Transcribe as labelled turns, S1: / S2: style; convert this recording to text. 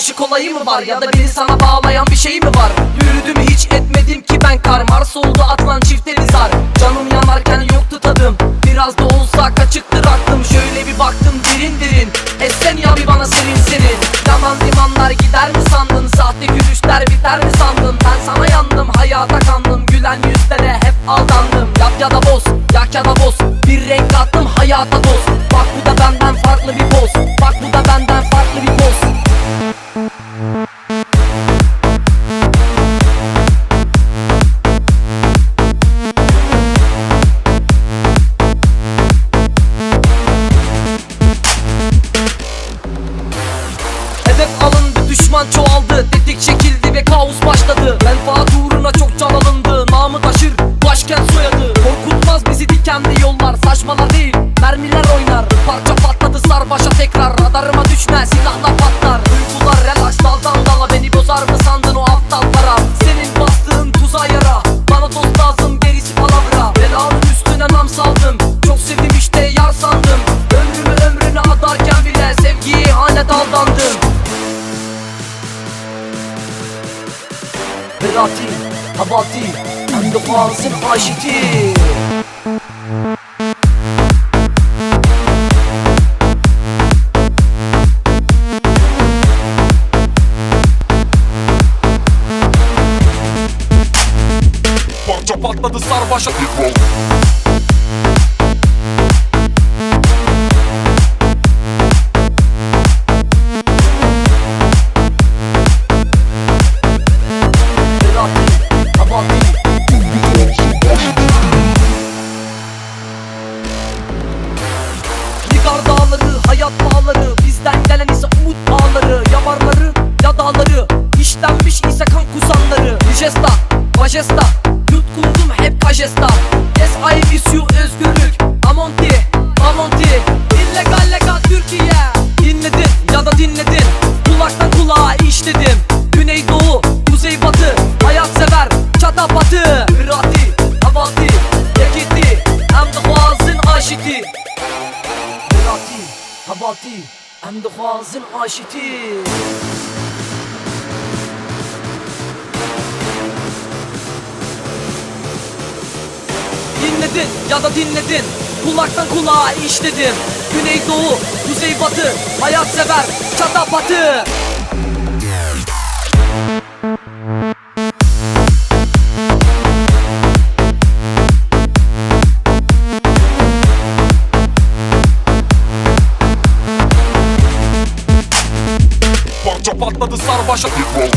S1: karışık olayı mı var? Ya da beni sana bağlayan bir şey mi var? Yürüdüm hiç etmedim ki ben kar. Mars oldu atlan çiftleri zar Canım yanarken yoktu tadım. Biraz da olsa kaçıktır aklım. Şöyle bir baktım derin derin. Essen ya bir bana serin serin Yaman limanlar gider mi sandın? Sahte gülüşler biter mi sandın? Ben sana yandım hayata kandım. Gülen yüzlere hep aldandım. Yap ya da boz yak ya da boz. Bir renk attım hayata doz. Bak bu da benden farklı bir poz. Bak bu da düşman çoğaldı. Tetik çekildi ve kaos başladı. Menfaat uğruna çok can alındı. Namı taşır başkent soyadı. Korkutmaz bizi dikenli yollar. Saçmalar değil mermiler oynar. Parça patladı sar başa tekrar. Radarıma düşme silahla patlar Berati, Habati, hem de Fransın aşiti
S2: Parça patladı sar
S1: hayat bağları Bizden gelen ise umut bağları Yamarları, ya dağları İşlenmiş ise kan kusanları. Dijesta, majesta Yutkundum hep kajesta. Yes I miss you özgürlük Amonti, Amonti. İllegal legal Türkiye Habati Hem de boğazın aşiti. Dinledin ya da dinledin Kulaktan kulağa işledim Güneydoğu, kuzey batı Hayat sever, çatapatı
S2: Parça patladı sar başa Pitbull